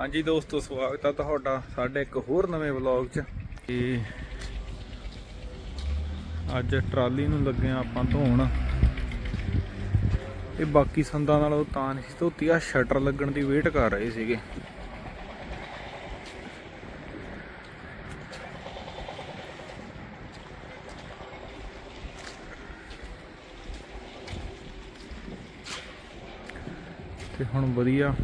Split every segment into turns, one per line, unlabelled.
ਹਾਂਜੀ ਦੋਸਤੋ, ਸਵਾਗਤ ਆ ਤੁਹਾਡਾ ਸਾਡੇ ਇੱਕ ਹੋਰ ਨਵੇਂ ਵਲੌਗ 'ਚ। ਤੇ ਅੱਜ ਟਰਾਲੀ ਨੂੰ ਲੱਗੇ ਹਾਂ ਆਪਾਂ ਧੋਣ। ਇਹ ਬਾਕੀ ਸੰਦਾਂ ਨਾਲੋਂ ਤਾਂ ਨਹੀਂ ਸੀ ਧੋਤੀ ਆ ਸ਼ਟਰ ਲੱਗਣ ਦੀ ਵੇਟ ਕਰ ਰਹੇ ਸੀਗੇ। ਤੇ ਹੁਣ ਵਧੀਆ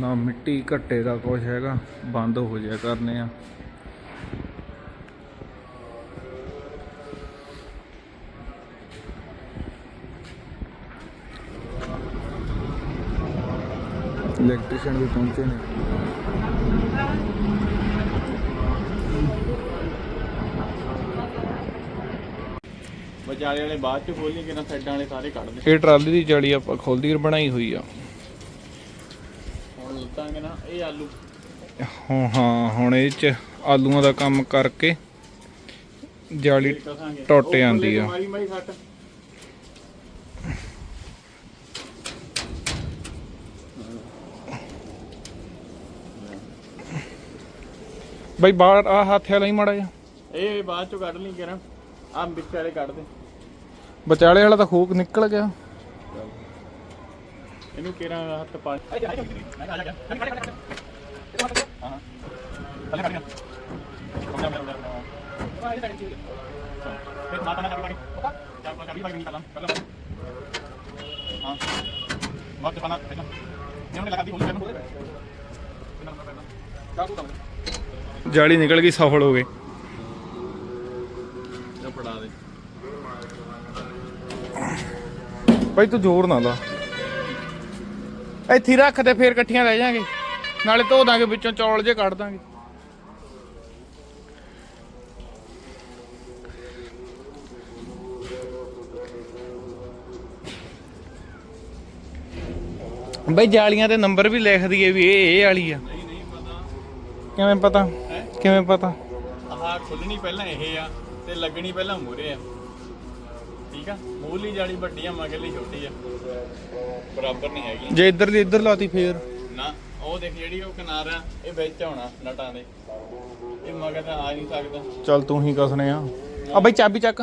ਨਾ ਮਿੱਟੀ ਘੱਟੇ ਦਾ ਕੁਝ ਹੈਗਾ ਬੰਦ ਹੋ ਜਾਇਆ ਕਰਨੇ ਆ। ਇਲੈਕਟ੍ਰੀਸ਼ੀਅਨ ਵੀ ਪਹੁੰਚੇ ਨੇ।
ਵਿਚਾਲੇ ਵਾਲੇ ਬਾਅਦ ਚ ਖੋਲਣੀ ਕਿਨਾਂ ਸਾਈਡਾਂ ਵਾਲੇ ਸਾਰੇ ਕੱਢ ਦੇ
ਇਹ ਟਰਾਲੀ ਦੀ ਜਾਲੀ ਆਪਾਂ ਖੋਲਦੀ ਬਣਾਈ ਹੋਈ ਆ।
ਨਾ ਇਹ ਆਲੂ।
ਹਾਂ ਹਾਂ ਹੁਣ ਇਹ ਚ ਆਲੂਆਂ ਦਾ ਕੰਮ ਕਰਕੇ ਜਾਲੀ ਟੁੱਟ ਜਾਂਦੀ ਆ।
ਮਾਰੀ ਮਾਰੀ ਸੱਟ।
ਬਈ ਬਾਹਰ ਆ ਹੱਥ ਵਾਲਾ ਹੀ ਮਾੜਾ ਜਿਹਾ।
ਇਹ ਬਾਅਦ ਚੋਂ ਕੱਢ ਲਈ ਕਿਰਾਂ ਆ ਵਿੱਚ ਵਾਲੇ ਕੱਢ ਦੇ।
ਵਿਚਾਲੇ ਵਾਲਾ ਤਾਂ ਖੋਕ ਨਿਕਲ ਗਿਆ।
ਇਹਨੂੰ ਕਿਰਾਂ ਹੱਥ ਪਾ ਹਾਂ ਥੱਲੇ ਕੱਢ ਫਿਰ ਮਾਤਾ ਨਾਲ ਕੱਢ ਚਾਰ ਪੰਜ ਚਾਬੀ ਬਾਈ ਨਿਕਾਲਾਂ ਕਰ ਲਾ ਹਾਂ। ਮਾਤ ਪਾਣਾ ਪਹਿਲਾਂ ਇਹ ਉਹਨੇ ਲਗਾ ਦੀ ਹੁਣ ਪਹਿਲਾਂ ਪਹਿਲਾਂ ਪਹਿਲਾਂ ਚਾਰ ਤੂੰ।
ਜਾਲੀ ਨਿਕਲ ਗਈ ਸਫਲ ਹੋ ਗਏ
ਫੜਾ ਦੇ।
ਭਾਈ ਤੂੰ ਜ਼ੋਰ ਨਾ ਲਾ। ਇੱਥੇ ਹੀ ਰੱਖ ਤੇ ਫੇਰ ਇਕੱਠੀਆਂ ਰਹਿ ਜਾਾਂਗੇ। ਨਾਲੇ ਧੋ ਦਾਂਗੇ ਵਿੱਚੋਂ ਚੌਲ ਜੇ ਕੱਢ ਦਾਂਗੇ। ਬਈ ਜਾਲੀਆਂ ਦੇ ਨੰਬਰ ਵੀ ਲਿਖ ਦਈਏ ਵੀ ਇਹ ਇਹ ਵਾਲੀ ਆ। ਕਿਵੇਂ ਪਤਾ? ਕਿਵੇਂ ਪਤਾ?
ਆਹ ਖੁੱਲਣੀ ਪਹਿਲਾਂ ਇਹ ਆ ਤੇ ਲੱਗਣੀ ਪਹਿਲਾਂ ਮੂਰੇ ਆ। ਠੀਕ ਆ? ਮੂਲੀ ਜਾਲੀ ਵੱਡੀ ਆ ਮਗਰਲੀ ਛੋਟੀ ਆ। ਬਰਾਬਰ ਨਹੀਂ ਹੈਗੀ।
ਜੇ ਇੱਧਰ ਦੀ ਇੱਧਰ ਲਾਤੀ ਫੇਰ।
ਨਾ ਉਹ ਦੇਖ ਜਿਹੜੀ ਉਹ ਕਿਨਾਰ ਇਹ ਵਿੱਚ ਆਉਣਾ ਨਟਾਂ ਦੇ। ਇਹ ਮਗਰ ਤਾਂ ਆ ਨਹੀਂ ਸਕਦਾ।
ਚੱਲ ਤੂੰ ਹੀ ਕਸਨੇ ਆ। ਆ ਬਈ ਚਾਬੀ ਚੱਕ।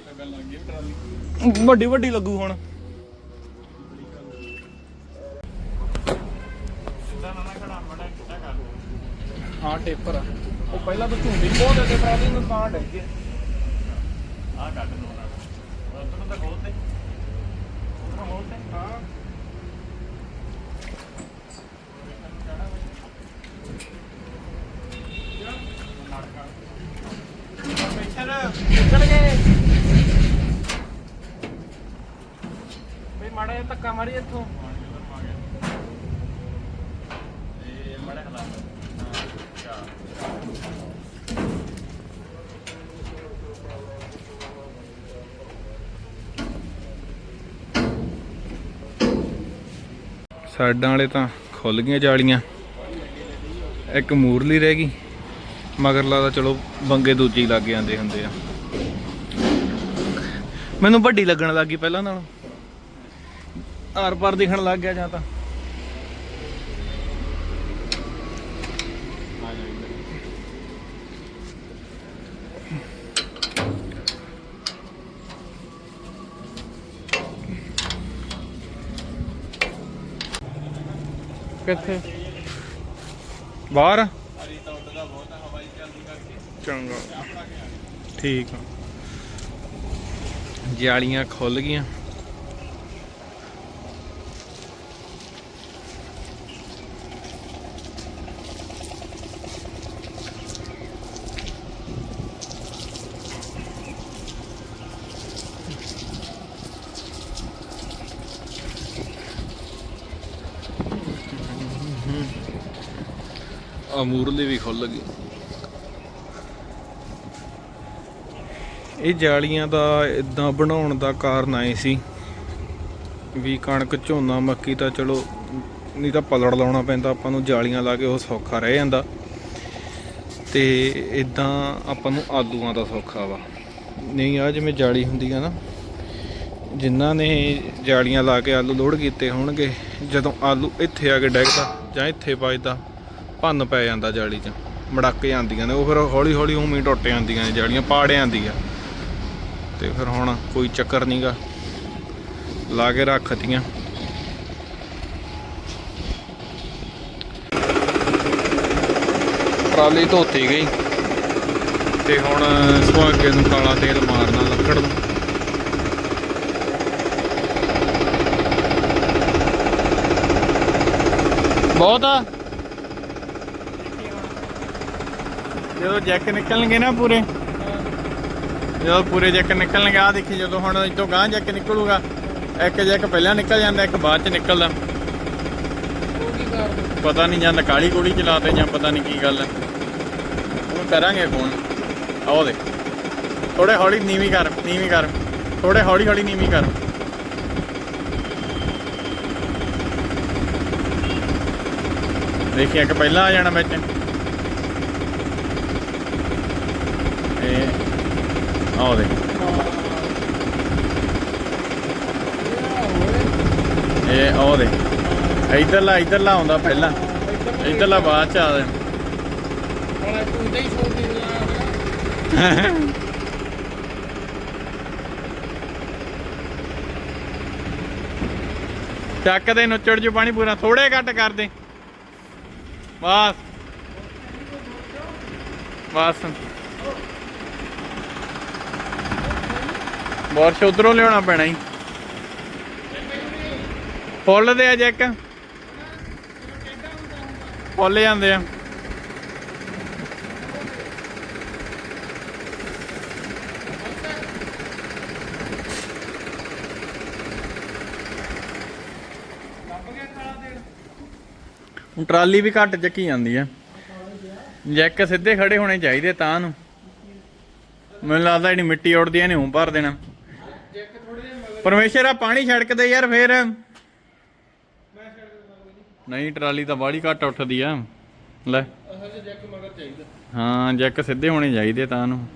ਲੱਗਣ ਲੱਗ ਗਈ ਟਰਾਲੀ
ਵੱਡੀ ਵੱਡੀ ਲੱਗੂ ਹੁਣ।
ਸਿੱਧਾ ਨਾ ਨਾ ਖੜਾ ਮੜਾ ਕਿੱਦਾਂ ਕਰ।
ਹਾਂ ਟੇਪਰ ਆ। ਉਹ ਪਹਿਲਾਂ ਤਾਂ ਝੁੰਡੀ ਬਹੁਤ ਅੱਗੇ ਟਰਾਲੀ ਨੂੰ ਤਾਂ ਡੱਗੇ
ਆ ਕੱਢ ਲੋ ਨਾ। ਉਧਰ ਤਾਂ ਖੋਲ ਦੇ ਉਧਰ ਖੋਲ ਦੇ
ਹਾਂ।
ਚੱਲ ਗਏ
ਬਈ ਮਾੜਾ ਜਿਹਾ ਧੱਕਾ ਮਾਰੀ ਇੱਥੋਂ। ਸਾਈਡਾਂ ਵਾਲੇ ਤਾਂ ਖੁੱਲ ਗਈਆਂ ਜਾਲੀਆਂ। ਇੱਕ ਮੂਰਲੀ ਰਹਿ ਗਈ। ਮਗਰਲਾ ਤਾਂ ਚਲੋ ਬੰਗੇ ਦੂਜੀ ਲੱਗ ਜਾਂਦੇ ਹੁੰਦੇ ਆ। ਮੈਨੂੰ ਵੱਡੀ ਲੱਗਣ ਲੱਗੀ ਪਹਿਲਾਂ ਨਾਲੋਂ। ਆਰ ਪਾਰ ਦਿਖਣ ਲੱਗ ਗਿਆ ਜਾਂ ਤਾਂ। ਕਿੱਥੇ ਬਾਹਰ? ਚੰਗਾ। ਠੀਕ ਆ। ਜਾਲੀਆਂ ਖੁੱਲ ਗਈਆਂ। ਅਮੂਰਲੀ ਵੀ ਖੁੱਲ ਗਏ ਇਹ ਜਾਲੀਆਂ ਦਾ ਇਦਾਂ ਬਣਾਉਣ ਦਾ ਕਾਰਨ ਆਏ ਸੀ ਵੀ ਕਣਕ ਝੋਨਾ ਮੱਕੀ ਤਾਂ ਚਲੋ ਨਹੀਂ ਤਾਂ ਪਲੜ ਲਾਉਣਾ ਪੈਂਦਾ, ਆਪਾਂ ਨੂੰ ਜਾਲੀਆਂ ਲਾ ਕੇ ਉਹ ਸੌਖਾ ਰਹਿ ਜਾਂਦਾ। ਤੇ ਇਦਾਂ ਆਪਾਂ ਨੂੰ ਆਲੂਆਂ ਦਾ ਸੌਖਾ ਵਾ। ਨਹੀਂ ਆ ਜਿਵੇਂ ਜਾਲੀ ਹੁੰਦੀ ਆ ਨਾ,
ਜਿਨ੍ਹਾਂ ਨੇ ਜਾਲੀਆਂ ਲਾ ਕੇ ਆਲੂ ਲੋਡ ਕੀਤੇ ਹੋਣਗੇ, ਜਦੋਂ ਆਲੂ ਇੱਥੇ ਆ ਕੇ ਡੈਗਦਾ ਜਾਂ ਇੱਥੇ ਵੱਜਦਾ ਭੰਨ ਪੈ ਜਾਂਦਾ ਜਾਲੀ 'ਚ, ਮੜਕ ਜਾਂਦੀਆਂ ਨੇ, ਉਹ ਫਿਰ ਹੌਲੀ ਹੌਲੀ ਉਵੇਂ ਹੀ ਟੁੱਟ ਜਾਂਦੀਆਂ ਨੇ ਜਾਲੀਆਂ, ਪਾੜ ਜਾਂਦੀਆਂ। ਤੇ ਫਿਰ ਹੁਣ ਕੋਈ ਚੱਕਰ ਨਹੀਂਗਾ ਲਾ ਕੇ ਰੱਖਤੀਆਂ। ਟਰਾਲੀ ਧੋਤੀ ਗਈ, ਤੇ ਹੁਣ ਸੁਹਾਗੇ ਨੂੰ ਕਾਲਾ ਤੇਲ ਮਾਰਨਾ ਲੱਕੜ ਨੂੰ। ਬਹੁਤ ਆ। ਜਦੋਂ ਜੈਕ ਨਿਕਲਣਗੇ ਨਾ ਪੂਰੇ, ਜਦੋਂ ਪੂਰੇ ਜੈਕ ਨਿਕਲਣਗੇ ਆ ਦੇਖੀ ਜਦੋਂ ਹੁਣ ਇਦੋਂ ਗਾਂ ਜੈਕ ਨਿਕਲੂਗਾ, ਇੱਕ ਜੈਕ ਪਹਿਲਾਂ ਨਿਕਲ ਜਾਂਦਾ, ਇੱਕ ਬਾਅਦ ਚ ਨਿਕਲਦਾ। ਪਤਾ ਨਹੀਂ ਜਾਂਦਾ ਕਾਲੀ ਗੋਲੀ ਚਲਾਤੇ ਜਾਂ ਪਤਾ ਨਹੀਂ ਕੀ ਗੱਲ ਹੈ। ਉਹ ਕਰਾਂਗੇ ਫੋਨ ਆਓ ਦੇ ਥੋੜੇ ਹੌਲੀ ਨੀਵੀਂ ਕਰ ਨੀਵੀਂ ਕਰ। ਥੋੜੇ ਹੌਲੀ ਹੌਲੀ ਨੀਵੀਂ ਕਰ। ਦੇਖਿਆ ਕਿ ਪਹਿਲਾਂ ਆ ਜਾਣਾ ਵਿੱਚ। ਇਹ ਇਹ ਆਓ ਇਧਰਲਾ ਇਧਰਲਾ ਆਉਂਦਾ ਪਹਿਲਾਂ। ਇਧਰਲਾ ਬਾਅਦ ਚ ਆ ਚੱਕ ਦੇ ਨੁੱਚੜ ਚ ਪਾਣੀ ਪੂਰਾ। ਥੋੜੇ ਘੱਟ ਕਰ ਦੇ। ਬਸ। ਬਸ। ਬਾਰਸ਼ ਉਧਰੋਂ ਲਿਆਉਣਾ ਪੈਣਾ ਹੀ ਫੁੱਲ ਦੇ ਆ ਜੈਕ। ਫੁੱਲ ਜਾਂਦੇ ਆ। ਟਰਾਲੀ ਵੀ ਘੱਟ ਚੱਕੀ ਜਾਂਦੀ ਆ। ਜੈਕ ਸਿੱਧੇ ਖੜੇ ਹੋਣੇ ਚਾਹੀਦੇ ਤਾਂ ਨੂੰ। ਮੈਨੂੰ ਲੱਗਦਾ ਜਿਹੜੀ ਮਿੱਟੀ ਉੱਡਦੀ ਐ ਹੂੰ ਭਰ ਦੇਣਾ। ਪਰਮੇਸ਼ਰ ਆ, ਪਾਣੀ ਛੜਕਦੇ ਯਾਰ ਫੇਰ। ਨਹੀਂ, ਟਰਾਲੀ ਤਾਂ ਬਾੜੀ ਘੱਟ ਉੱਠਦੀ ਆ। ਲੈ। ਹਾਂ, ਜੈਕ ਸਿੱਧੇ ਹੋਣੇ ਚਾਹੀਦੇ ਤਾਂ ਨੂੰ।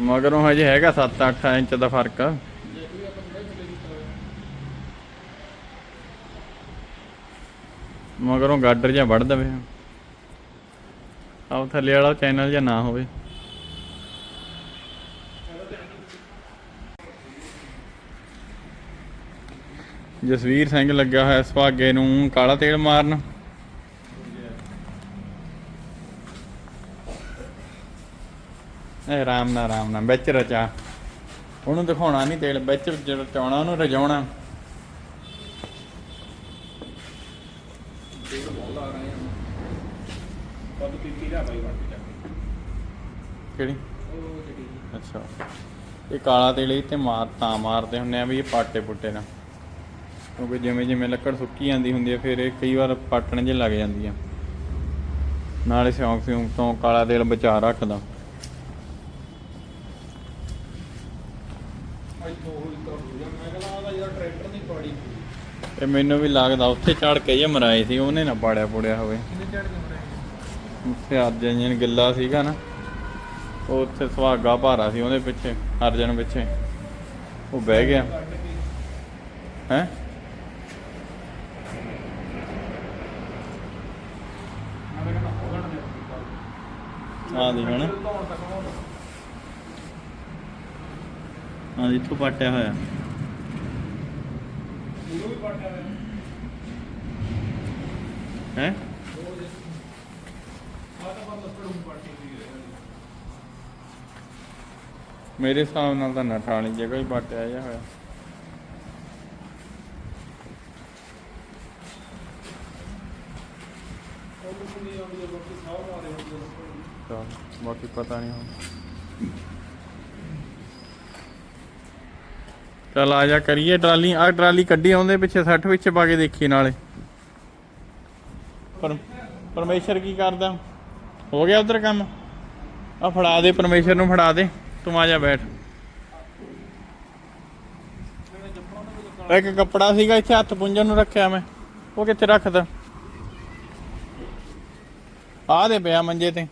ਮਗਰੋਂ ਹਜੇ ਹੈਗਾ 7-8 ਇੰਚ ਦਾ ਫ਼ਰਕ। ਮਗਰੋਂ ਗਾਡਰ ਜਾਂ ਵੜ ਦਵੇ। ਆਹ ਥੱਲੇ ਵਾਲਾ ਚੈਨਲ ਜਾਂ ਨਾ ਹੋਵੇ। ਜਸਵੀਰ ਸਿੰਘ ਲੱਗਾ ਹੋਇਆ ਸੁਹਾਗੇ ਨੂੰ ਕਾਲਾ ਤੇਲ ਮਾਰਨ। ਇਹ ਆਰਾਮ ਨਾਲ ਆਰਾਮ ਨਾਲ ਵਿੱਚ ਰਚਾ। ਉਹਨੂੰ ਦਿਖਾਉਣਾ ਨਹੀਂ ਤੇਲ, ਵਿੱਚ ਰਚਾਉਣਾ ਉਹਨੂੰ ਰਜਾਉਣਾ ਕਿਹੜੀ ਅੱਛਾ ਇਹ ਕਾਲਾ ਤੇਲ ਇਹ ਤੇ ਮਾਰ ਤਾਂ ਮਾਰਦੇ ਹੁੰਨੇ ਆ ਵੀ ਇਹ ਪਾਟੇ ਪੁੱਟੇ ਨਾ। ਕਿਉਂਕਿ ਜਿਵੇਂ ਜਿਵੇਂ ਲੱਕੜ ਸੁੱਕੀ ਜਾਂਦੀ ਹੁੰਦੀ ਹੈ ਫਿਰ ਇਹ ਕਈ ਵਾਰ ਪਾਟਣ ਜੇ ਲੱਗ ਜਾਂਦੀ ਆ। ਨਾਲੇ ਸਿਉਂਕ ਸਿਉਂਕ ਤੋਂ ਕਾਲਾ ਤੇਲ ਬਚਾ ਰੱਖਦਾ। ਤੇ ਮੈਨੂੰ ਵੀ ਲੱਗਦਾ ਉੱਥੇ ਚੜ ਕੇ ਜੇ ਮਰਾਏ ਸੀ ਉਹਨੇ ਨਾ ਪਾੜਿਆ ਪੁੜਿਆ ਹੋਵੇ। ਉੱਥੇ ਅਰਜਨ ਗਿੱਲਾ ਸੀਗਾ ਨਾ। ਉਹ ਉੱਥੇ ਸੁਹਾਗਾ ਭਾਰਾ ਸੀ ਉਹਦੇ ਪਿੱਛੇ ਅਰਜਨ ਪਿੱਛੇ। ਉਹ ਬਹਿ ਗਿਆ। ਹੈ? ਹਾਂ ਦੀ ਹੁਣ ਹਾਂ ਇੱਥੋਂ ਪਾਟਿਆ ਹੋਇਆ। ਹੈ? ਮੇਰੇ ਹਿਸਾਬ ਨਾਲ ਤਾਂ ਨਠ ਵਾਲੀ ਜਗ੍ਹਾ ਹੀ ਪਾਟਿਆ ਜਾ ਹੋਇਆ। ਤਾਂ ਬਾਕੀ ਪਤਾ ਨਹੀਂ ਹੁਣ। ਚਲ ਆ ਜਾ ਕਰੀਏ ਟਰਾਲੀ ਆ ਟਰਾਲੀ ਕੱਢੀ ਆਉਂਦੇ ਪਿੱਛੇ 60 ਵਿੱਚ ਪਾ ਕੇ ਦੇਖੀ ਨਾਲੇ। ਪਰ ਪਰਮੇਸ਼ਰ ਕੀ ਕਰਦਾ? ਹੋ ਗਿਆ ਉਧਰ ਕੰਮ? ਆ ਫੜਾ ਦੇ, ਪਰਮੇਸ਼ਰ ਨੂੰ ਫੜਾ ਦੇ। ਤੂੰ ਆ ਜਾ ਬੈਠ। ਇੱਕ ਕੱਪੜਾ ਸੀਗਾ ਇੱਥੇ, ਹੱਥ ਪੁੰਜਣ ਨੂੰ ਰੱਖਿਆ ਮੈਂ। ਉਹ ਕਿੱਥੇ ਰੱਖਦਾ? ਆ ਦੇ ਪਿਆ ਮੰਜੇ ਤੇ।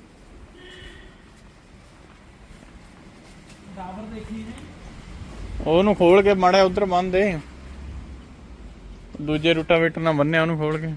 ਉਹਨੂੰ ਖੋਲ ਕੇ ਮਾੜਾ ਉਧਰ ਬੰਨ ਦੇ। ਦੂਜੇ ਰੂਟਾਵੇਟਰ ਨਾਲ ਬੰਨਿਆ ਉਹਨੂੰ ਖੋਲ ਕੇ।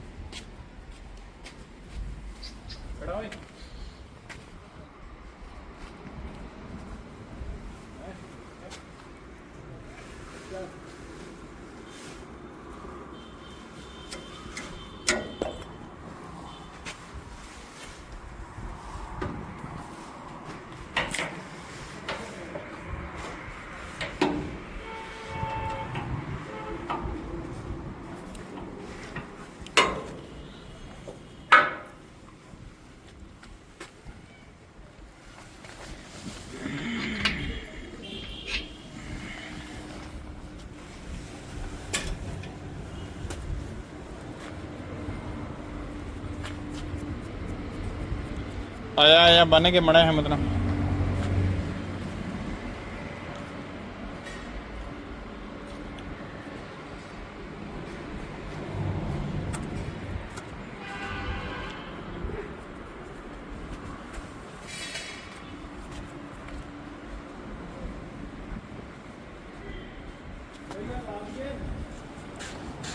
ਆਇਆ ਆਇਆ ਬੰਨ ਕੇ ਮੜਾ ਹਿੰਮਤ ਨਾਲ।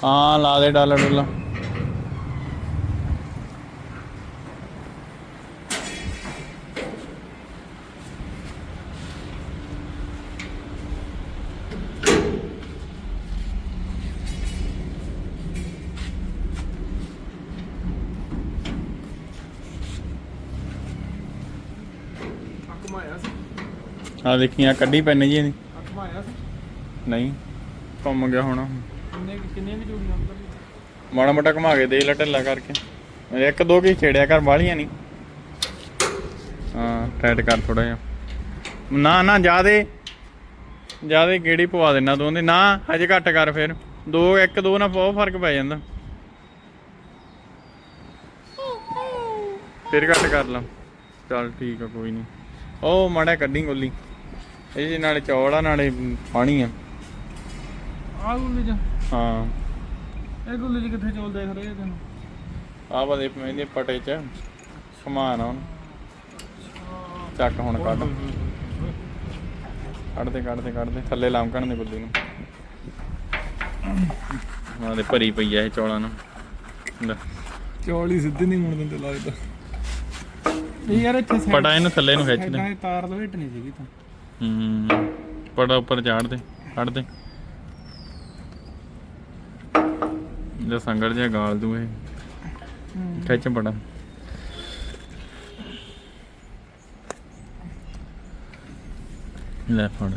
ਹਾਂ ਲਾ ਦੇ ਡਾਲਰ ਡੁੱਲਾ। ਆ ਦੇਖੀਆਂ ਕੱਢੀ ਪੈਨੇ ਜੀ ਇਹਦੀ।
ਸੀ।
ਨਹੀਂ ਘੁੰਮ ਗਿਆ ਹੋਣਾ।
ਕਿੰਨੇ ਕਿੰਨੇ ਵੀ ਜੋੜੀਆਂ ਅੰਦਰ
ਮਾੜਾ ਮੋਟਾ ਘੁਮਾ ਕੇ ਦੇ ਲੈ ਢਿੱਲਾ ਕਰਕੇ। ਇੱਕ ਦੋ ਕੀ ਛੇੜਿਆ ਕਰ ਬਾਹਲੀਆਂ ਨਹੀਂ ਹਾਂ ਟਾਈਟ ਕਰ ਥੋੜਾ ਜਿਹਾ। ਨਾ ਨਾ ਜਿਆਦੇ ਜਿਆਦੇ ਗੇੜੀ ਪਵਾ ਦੇਣਾ ਤੂੰ ਉਹਦੇ। ਨਾ ਹਜੇ ਘੱਟ ਕਰ ਫਿਰ। ਦੋ ਇੱਕ ਦੋ ਨਾਲ ਬਹੁਤ ਫ਼ਰਕ ਪੈ ਜਾਂਦਾ। ਫਿਰ ਘੱਟ ਕਰ ਲਾ। ਚੱਲ ਠੀਕ ਆ ਕੋਈ ਨਹੀਂ ਉਹ ਮਾੜਾ ਕੱਢੀ ਗੋਲੀ। ਇਹ ਨਾਲੇ ਚੌਲ ਆ ਨਾਲੇ ਪਾਣੀ ਆ।
ਆ ਗੁੱਲੀ ਚ?
ਹਾਂ।
ਇਹ ਗੁੱਲੀ ਚ ਕਿੱਥੇ ਚੋਲ ਦੇਖ ਰਹੇ ਤੈਨੂੰ?
ਆ ਵਾ ਦੇ ਮੈਨੇ ਪਟੇ ਚ ਸਮਾਨ ਆ ਹੁਣ। ਚੱਕ ਹੁਣ ਕੱਢ। ਕੱਢਦੇ ਕੱਢਦੇ ਕੱਢਦੇ ਥੱਲੇ ਲਾਮਕਣ ਦੇ ਗੁੱਲੀ ਨੂੰ। ਉਹਨਾਂ ਦੇ ਭਰੀ ਪਈ ਆ ਇਹ ਚੌਲਾਂ ਨੂੰ। ਲੈ।
ਚੌਲ ਹੀ ਸਿੱਧੇ ਨਹੀਂ ਮੁੜ ਦਿੰਦੇ ਲੱਗਦਾ। ਇਹ ਯਾਰ ਇੱਥੇ
ਪਟਾ ਇਹਨੂੰ ਥੱਲੇ ਨੂੰ ਖਿੱਚ ਦੇ।
ਸਾਈਡਾਂ 'ਤੇ ਤਾਰ ਲਵੇਟ ਨਹੀਂ ਸੀਗੀ ਤਾਂ
ਹੂੰ। ਪਟਾ ਉੱਪਰ ਚਾੜ ਦੇ ਕੱਢ ਦੇ। ਜੇ ਸੰਗੜ ਜਿਹਾ ਗਾਲ ਦੂ ਇਹ ਖਿੱਚ ਪਟਾ ਲੈ ਫੜ।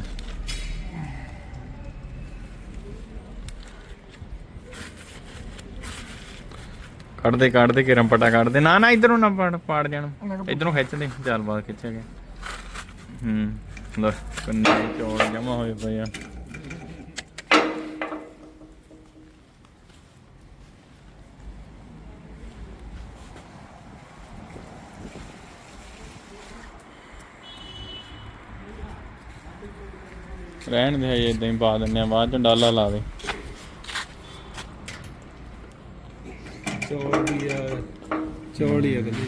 ਕੱਢ ਦੇ ਕੱਢ ਦੇ ਕਿਰਮ ਪਟਾ ਕੱਢ ਦੇ। ਨਾ ਨਾ ਇਧਰੋਂ ਨਾ ਪਾੜ ਪਾੜ ਜਾਣ। ਇਧਰੋਂ ਖਿੱਚ ਦੇ। ਚੱਲ ਬਾਅਦ ਖਿੱਚਿਆ ਗਿਆ। ਹੂੰ। ਲੈ ਕੰਨੇ ਚੌਲ ਜਮਾ ਹੋਏ ਪਏ ਆ। ਰਹਿਣ ਦੇ ਹਜੇ ਇਦਾਂ ਹੀ ਪਾ ਦਿੰਨੇ ਆ ਬਾਅਦ ਚ ਡਾਲਾ ਲਾ ਦੇ।
ਦੀ ਆ ਹੀ ਆ ਗੱਲੀ।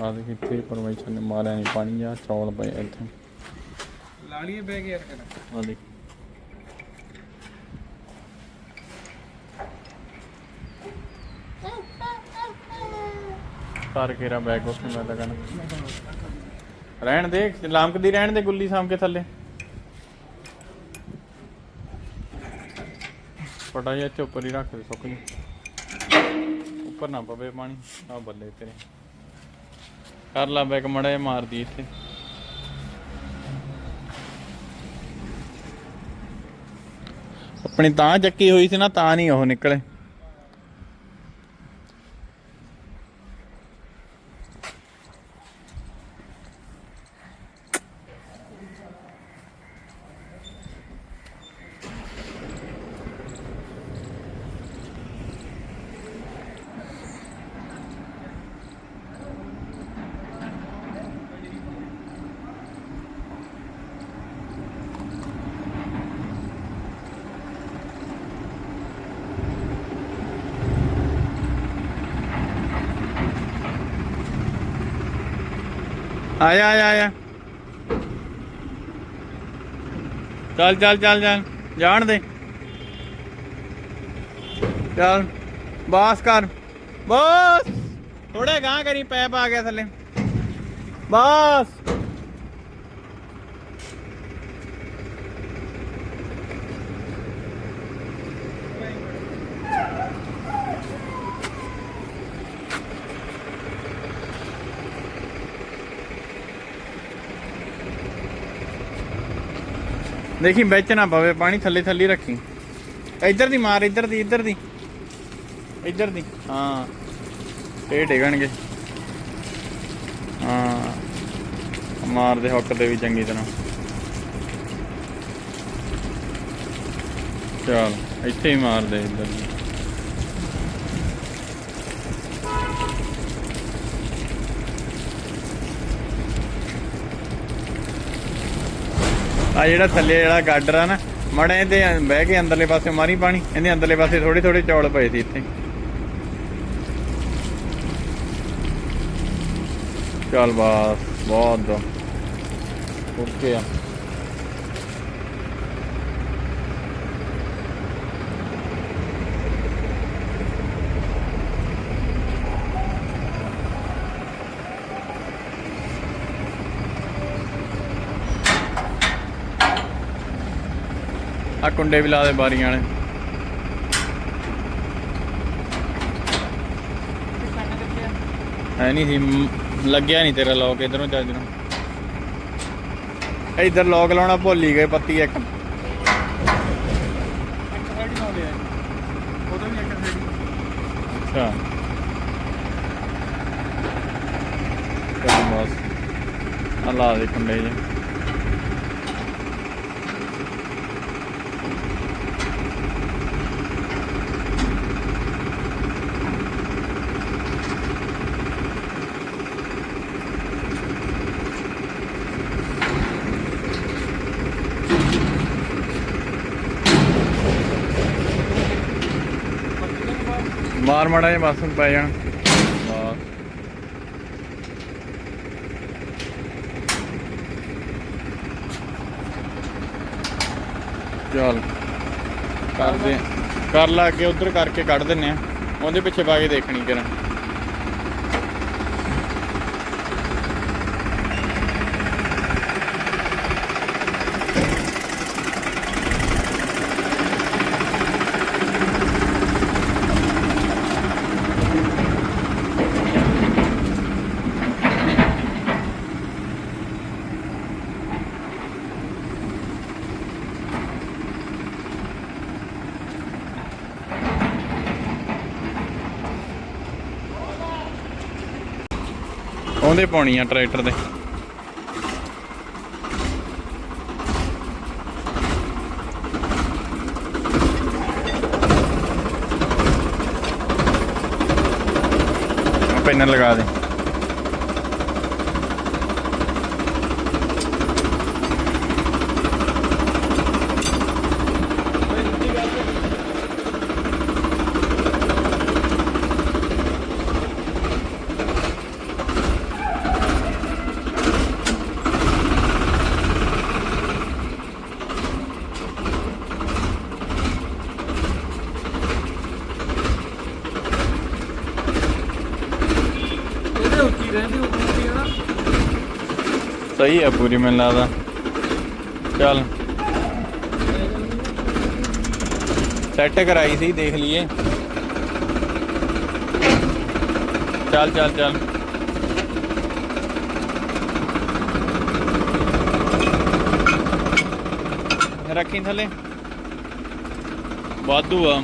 ਆ ਦੇ ਕਿੱਥੇ ਪਰਮੇਸ਼ਰ ਨੇ ਮਾਰਿਆ ਨਹੀਂ ਪਾਣੀ ਆ ਚੌਲ ਪਏ ਇੱਥੇ।
ਲਾਲੀਏ ਬਹਿ ਗਿਆ ਕਰ।
ਆ ਦੇਖ। ਕਰ ਕੇਰਾ ਬੈਗ ਉਸ ਨੂੰ ਮੈਂ ਲਗਾਣਾ ਰਹਿਣ ਦੇ ਲਾਮਕਦੀ ਰਹਿਣ ਦੇ ਗੁੱਲੀ ਸਾਮ ਕੇ ਥੱਲੇ। ਪਟਾ ਜਿਹਾ ਚੁੱਪਰ ਹੀ ਰੱਖ ਦੇ ਸੁੱਕ ਜੀ। ਉੱਪਰ ਨਾ ਪਵੇ ਪਾਣੀ ਆ ਬੱਲੇ ਤੇਰੇ। ਕਰ ਲਾ ਬੈਗ ਮੜਾ ਜਿਹਾ ਮਾਰਦੀ ਇੱਥੇ। ਆਪਣੀ ਤਾਂ ਚੱਕੀ ਹੋਈ ਸੀ ਨਾ, ਤਾਂ ਨਹੀਂ ਉਹ ਨਿਕਲੇ। ਆਇਆ ਆਇਆ ਆਇਆ। ਚੱਲ ਚੱਲ ਚੱਲ ਚੱਲ। ਜਾਣ ਦੇ। ਚੱਲ, ਬਾਸ ਕਰ। ਬਸ। ਥੋੜੇ ਗਾਂ ਕਰੀ, ਪੈਪ ਆ ਗਿਆ ਥੱਲੇ। ਬਸ। ਦੇਖੀ ਵਿੱਚ ਨਾ ਪਵੇ, ਪਾਣੀ ਥੱਲੇ ਥੱਲੇ ਰੱਖੀ। ਇੱਧਰ ਦੀ ਮਾਰ, ਇੱਧਰ ਦੀ ਇੱਧਰ ਦੀ। ਇੱਧਰ ਦੀ। ਹਾਂ। ਇਹ ਡਿਗਣਗੇ। ਹਾਂ। ਮਾਰ ਦੇ ਹੁੱਕ ਤੇ ਵੀ ਚੰਗੀ ਤਰ੍ਹਾਂ। ਚਲ, ਇੱਥੇ ਹੀ ਮਾਰ ਦੇ ਇੱਧਰ। ਦੀ ਆ ਜਿਹੜਾ ਥੱਲੇ ਜਿਹੜਾ ਗਾਡਰ ਆ ਨਾ, ਮੜਾ ਇਹਦੇ ਬਹਿ ਕੇ ਅੰਦਰਲੇ ਪਾਸੇ ਮਾਰੀ ਪਾਣੀ ਇਹਦੇ ਅੰਦਰਲੇ ਪਾਸੇ ਥੋੜੇ ਥੋੜੇ ਚੌਲ ਪਏ ਸੀ ਇੱਥੇ। ਚੱਲ ਬਾਸ, ਬਹੁਤ ਓਕੇ ਆ। ਆ ਕੁੰਡੇ ਵੀ ਲਾ ਦੇ ਬਾਰੀਆਂ ਵਾਲੇ। ਹੈ ਨਹੀਂ ਸੀ ਲੱਗਿਆ ਨਹੀਂ ਤੇਰਾ ਲੋਕ ਇਧਰੋਂ ਚੱਜ ਨੂੰ ਇਧਰ ਲੋਕ ਲਾਉਣਾ ਭੁੱਲ ਹੀ ਗਏ ਪੱਤੀ ਇੱਕ। ਅੱਛਾ। ਚੱਲ ਬਸ ਲਾ ਦੇ ਕੁੰਡੇ ਜੇ। ਮਾਰ ਮਾੜਾ ਜਿਹਾ ਬਸ ਪੈ ਜਾਣ। ਬਸ ਚੱਲ, ਕਰਦੇ ਕਰ ਲਾ ਕੇ ਉਧਰ ਕਰਕੇ ਕੱਢ ਦਿੰਨੇ ਆ। ਉਹਦੇ ਪਿੱਛੇ ਪਾ ਕੇ ਦੇਖਣੀ ਕਿਰਨ ਉਹਦੇ ਪਾਉਣੀ ਆ ਟਰੈਕਟਰ ਦੇ ਪੈਨਲ ਲਗਾ ਦੇ
ਇਹਦੇ ਉੱਚੀ ਰਹਿੰਦੀ ਉੱਚੀ ਹੈ ਨਾ
ਸਹੀ ਆ ਪੂਰੀ ਮੈਨੂੰ ਲੱਗਦਾ। ਚੱਲ। ਸੈੱਟ ਕਰਾਈ ਸੀ, ਦੇਖ ਲਈਏ। ਚੱਲ ਚੱਲ ਚੱਲ। ਰੱਖੀ ਥੱਲੇ। ਵਾਧੂ ਆ।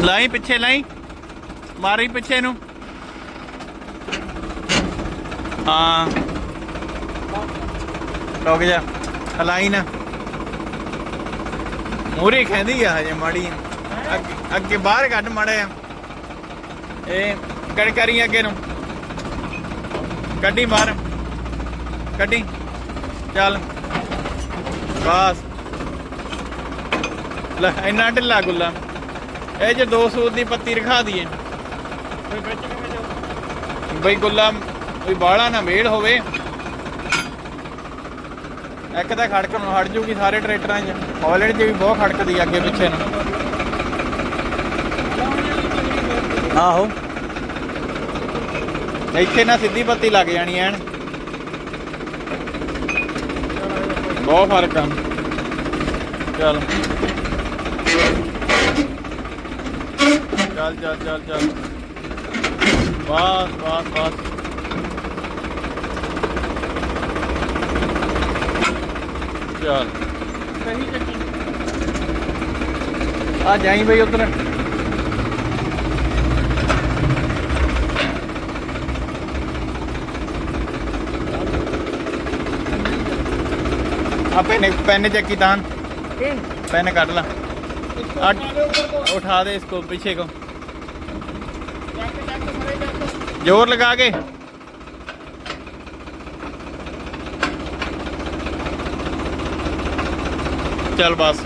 ਲਾਈ ਪਿੱਛੇ, ਲਾਈ। ਮਾਰੀ ਪਿੱਛੇ ਨੂੰ। ਹਾਂ। ਰੁਕ ਜਾ। ਹਲਾਈ ਨਾ ਮੂਰੇ ਖੈਂਦੀ ਆ ਹਜੇ ਮਾੜੀ ਅੱਗੇ ਅੱਗੇ ਬਾਹਰ ਕੱਢ ਮਾੜਿਆ ਇਹ ਕੜ ਅੱਗੇ ਨੂੰ। ਕੱਢੀ ਮਾਰ ਕੱਢੀ। ਚੱਲ। ਬਸ। ਲੈ, ਇੰਨਾ ਢਿੱਲਾ ਗੁੱਲਾ। ਇਹ ਜੇ ਦੋ ਸੂਤ ਦੀ ਪੱਤੀ ਰਖਾ ਦਈਏ। ਬਈ ਗੁੱਲਾ ਕੋਈ ਬਾਹਲਾ ਨਾ ਵੇੜ ਹੋਵੇ। ਇੱਕ ਤਾਂ ਖੜਕਣ ਨੂੰ ਹਟ ਜੂਗੀ ਸਾਰੇ ਟਰੈਕਟਰਾਂ 'ਚ। ਹਾਲੈਂਡ 'ਚ ਵੀ ਬਹੁਤ ਖੜਕਦੀ ਆ ਅੱਗੇ ਪਿੱਛੇ ਨੂੰ। ਆਹੋ। ਇੱਥੇ ਨਾ ਸਿੱਧੀ ਪੱਤੀ ਲੱਗ ਜਾਣੀ ਐਨ। ਬਹੁਤ ਫ਼ਰਕ ਆ। ਚੱਲ। ਚੱਲ ਚੱਲ ਚੱਲ ਚੱਲ। ਬਸ ਬਸ ਬਸ। ਚੱਲ
ਸਹੀ ਚੱਕੀ
ਆ ਜਾਈ ਬਈ ਉਧਰ ਆ ਪੈਨ ਪੈਨ ਚੱਕੀ ਤਾਂ
ਇਹ
पेन काट ला आठ उठा दे इसको पीछे को जोर लगा के ਚੱਲ ਬਸ।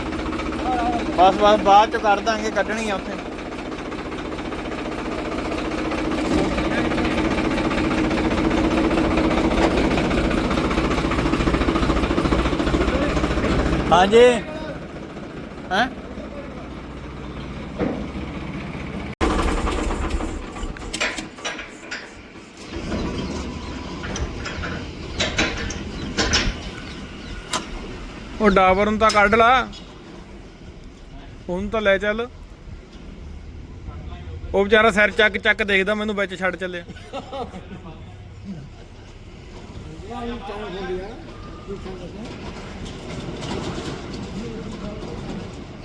ਬਸ ਬਸ ਬਾਅਦ ਚ ਕੱਢ ਦਾਂਗੇ ਕੱਢਣੀ ਆ ਉੱਥੇ। ਹਾਂਜੀ। ਹੈ?
ਉਹ ਡਾਵਰ ਨੂੰ ਤਾਂ ਕੱਢ ਲਾ। ਉਹਨੂੰ ਤਾਂ ਲੈ ਚੱਲ। ਉਹ ਵਿਚਾਰਾ ਸਿਰ ਚੱਕ ਚੱਕ ਦੇਖਦਾ ਮੈਨੂੰ ਵਿੱਚ ਛੱਡ ਚੱਲਿਆ।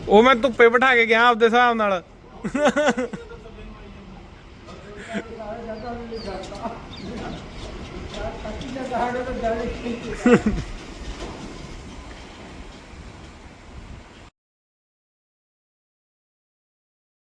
ਉਹ ਮੈਂ ਧੁੱਪੇ ਬਿਠਾ ਕੇ ਗਿਆ ਆਪਦੇ ਹਿਸਾਬ ਨਾਲ।